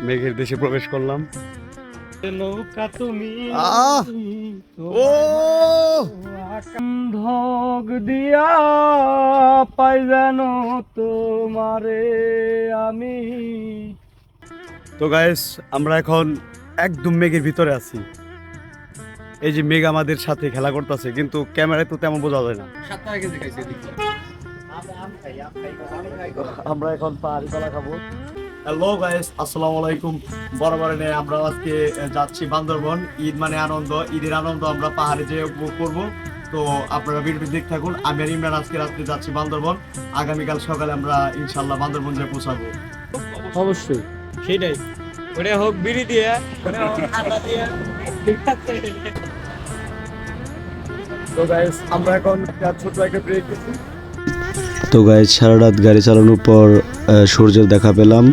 মেঘের দেশে প্রবেশ করলাম। নৌকা তুমি ও! দিয়া পাই জানো তোমারে আমি। তো গাইস আমরা এখন একদম মেঘের ভিতরে আছি। এই যে মেঘ আমাদের সাথে খেলা করতেছে কিন্তু ক্যামেরায় তো তেমন বোঝা যায় না। আমরা এখন পাহাড়ি কলা খাব। হ্যালো গাইস আসসালামু আলাইকুম বরাবর নিয়ে আমরা আজকে যাচ্ছি বান্দরবন। ঈদ মানে আনন্দ ঈদের আনন্দ আমরা পাহাড়ে যেয়ে উপভোগ করব। তো আপনারা ভিডিওটি দেখতে থাকুন। আমি আর ইমরান আজকে রাত্রে যাচ্ছি বান্দরবন। আগামীকাল সকালে আমরা ইনশাল্লাহ বান্দরবন যেয়ে পৌঁছাবো। অবশ্যই। সেটাই। ওটা হোক বিড়ি দিয়ে তো গাইস আমরা এখন একটা ছোট একটা ব্রেক দিচ্ছি তো গায়ে সারা রাত গাড়ি চালানোর পর সূর্যের দেখা পেলাম।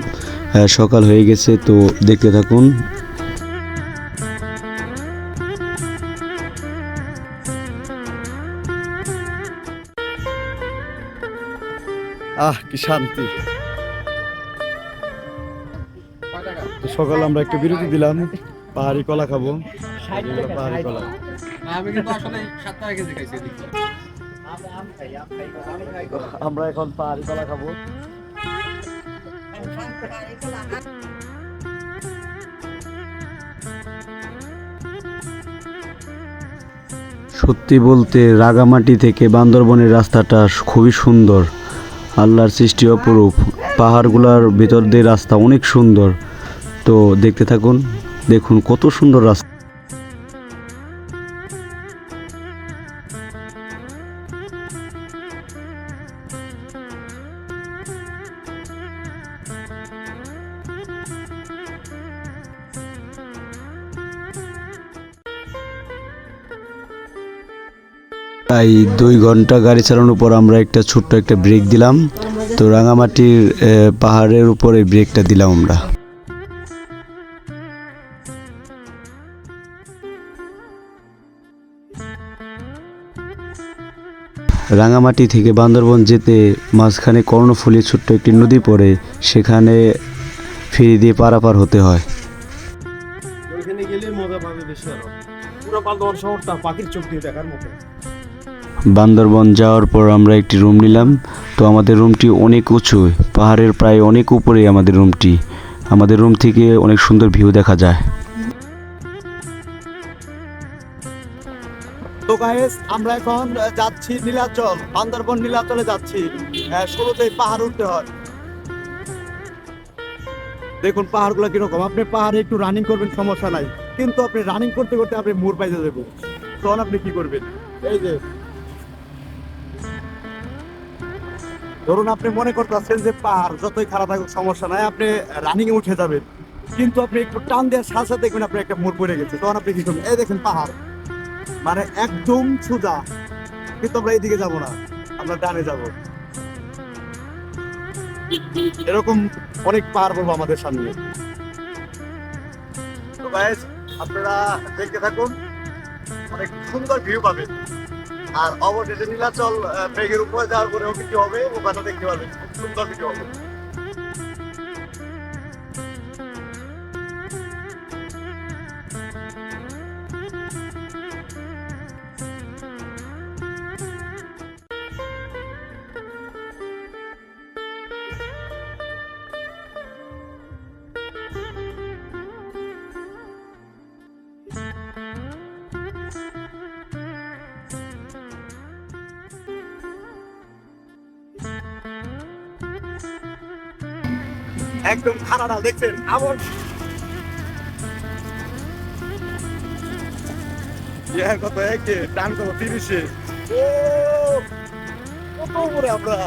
সকাল হয়ে গেছে তো দেখতে থাকুন। আহ কি শান্তি। তো সকালে আমরা একটু বিরতি দিলাম পাহাড়ি কলা খাব। পাহাড়ি কলা। আমি কিন্তু আসলে সাত টাকা কেজি খাইছি আমরা এখন পাহাড়ি কলা খাব। সত্যি বলতে রাগামাটি থেকে বান্দরবনের রাস্তাটা খুবই সুন্দর। আল্লাহর সৃষ্টি অপরূপ। পাহাড়গুলোর ভিতর দিয়ে রাস্তা অনেক সুন্দর। তো দেখতে থাকুন, দেখুন কত সুন্দর রাস্তা। তাই দুই ঘণ্টা গাড়ি চালানোর পর আমরা একটা ছোট্ট একটা ব্রেক দিলাম। তো রাঙামাটির পাহাড়ের উপরে ব্রেকটা দিলাম আমরা। রাঙামাটি থেকে বান্দরবন যেতে মাঝখানে কর্ণফুলী ছোট্ট একটি নদী পড়ে, সেখানে ফিরে দিয়ে পারাপার হতে হয়। পুরো শহরটা পাখির চোখ দিয়ে দেখার মতো। বান্দরবন যাওয়ার পর আমরা একটি রুম নিলাম। তো আমাদের রুমটি অনেক উঁচু, পাহাড়ের প্রায় অনেক উপরে আমাদের রুমটি। আমাদের রুম থেকে অনেক সুন্দর ভিউ দেখা যায়। তো গাইস আমরা এখন যাচ্ছি নীলাচল, বান্দরবন নীলাচলে যাচ্ছি। শুরুতে পাহাড় উঠতে হয়। দেখুন পাহাড়গুলো কীরকম। আপনি পাহাড়ে একটু রানিং করবেন, সমস্যা নাই। কিন্তু আপনি রানিং করতে করতে আপনি মুর পাইতে দেবেন তখন আপনি কি করবেন? এই যে ধরুন আপনি মনে করতেছেন যে পাহাড়, যতই খারাপ থাকুক, সমস্যা নাই, আপনি রানিং এ উঠে যাবেন। কিন্তু আপনি একটু টান দেওয়ার সাথে সাথে দেখবেন আপনি একটা মোড় পড়ে গেছে। তখন আপনি কি করবেন? এই দেখেন পাহাড়। মানে একদম সোজা। কিন্তু আমরা এইদিকে যাব না। আমরা ডানে যাব। এরকম অনেক পাহাড় পড়ব আমাদের সামনে। আপনারা দেখতে থাকুন। অনেক সুন্দর ভিউ পাবেন। আর অবশেষে নীলাচল মেঘের উপরে যাওয়ার পরেও কি হবে, ওখানে দেখতে পাবেন সুন্দর কিছু হবে। একদম খারাপ দেখছেন আবার ইয়া কত একে টান কত তিরিশে। ও কত উপরে আমরা।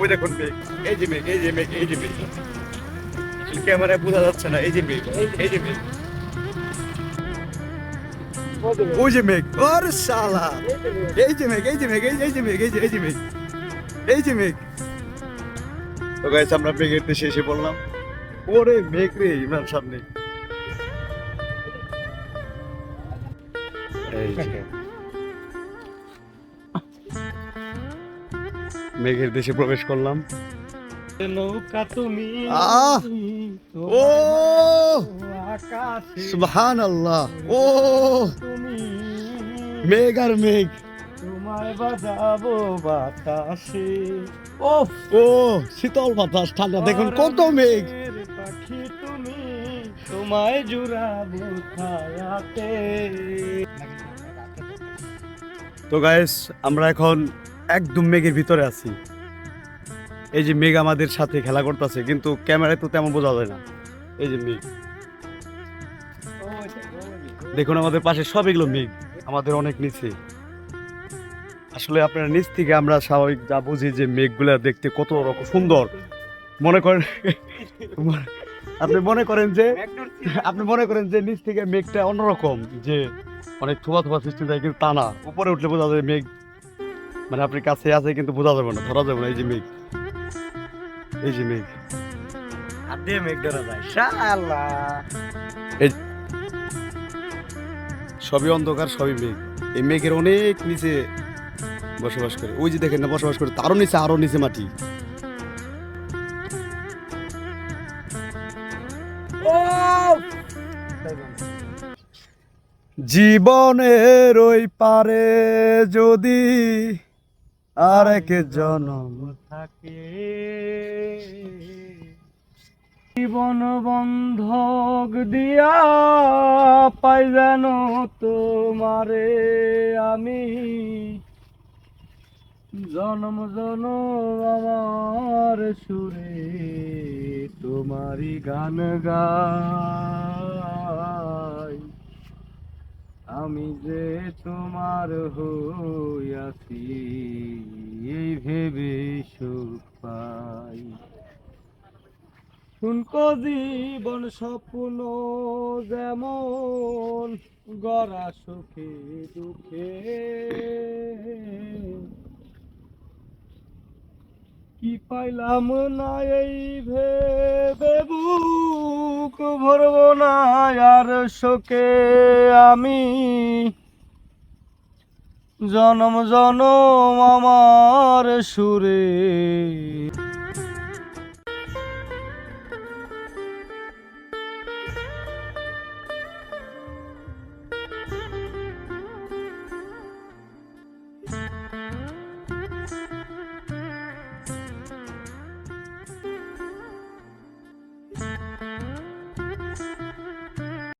ওই দেখুন মেঘ এই যে মেঘ এই যে মেঘ এই যে মেঘ ক্যামেরায় বোঝা যাচ্ছে না এই যে মেঘ এই যে মেঘ ওই যে মেঘ ওর শালা এই যে মেঘ এই যে মেঘ এই যে মেঘ এই যে এই যে মেঘ এই যে মেঘ তো গাইস আমরা মেঘের দেশে এসে বললাম। ওরে মেঘ রে ইমরান সামনে। মেঘের দেশে প্রবেশ করলাম। নৌকা তুমি আহ! ও! সুবহান আল্লাহ ও মেঘ আর মেঘ। তোমায় বাজাবো বাতাসে। ও ও শীতল বাতাস ঠান্ডা। দেখুন কত মেঘ। পাখি তুমি তোমায় জুড়াবো ছায়াতে। তো গাইস আমরা এখন একদম মেঘের ভিতরে আছি। এই যে মেঘ আমাদের সাথে খেলা করতেছে কিন্তু ক্যামেরায় তো তেমন বোঝা যায় না। এই যে মেঘ। দেখুন আমাদের পাশে সব এগুলো মেঘ আমাদের অনেক নিচে। আসলে আপনার নিচ থেকে আমরা স্বাভাবিক যা বুঝি যে মেঘগুলা দেখতে কত রকম সুন্দর। মনে করেন আপনি মনে করেন যে আপনি মনে করেন যে নিচ থেকে মেঘটা অন্যরকম যে অনেক থোয়া থোয়া সৃষ্টি থাকে কিন্তু তা না। উপরে উঠলে বোঝা যায় মেঘ মানে আপনি কাছে আছে কিন্তু বোঝা যাবে না ধরা যাবে না এই যে মেঘ। এই যে মেঘ। আর দিয়ে মেঘ ধরা যায় শালা। সবই অন্ধকার, সবই মেঘ। এই মেঘের অনেক নিচে বসবাস করে। ওই যে দেখেন না, বসবাস করে। তারও নিচে আরও নিচে মাটি। জীবনের ওই পারে যদি আর এক জনম থাকে। জীবন বন্ধক দিয়া পাই যেন তোমারে আমি। জনম জনম আমার সুরে তোমারই গান গাই। আমি যে তোমার হইয়াছি, এই ভেবে সুখ পাই। শুনকো জীবন স্বপ্ন যেমন গড়া সুখে দুঃখে। কি পাইলাম না এই ভেবে বুক ভরব না আর শোকে আমি। জনম জনম আমার সুরে।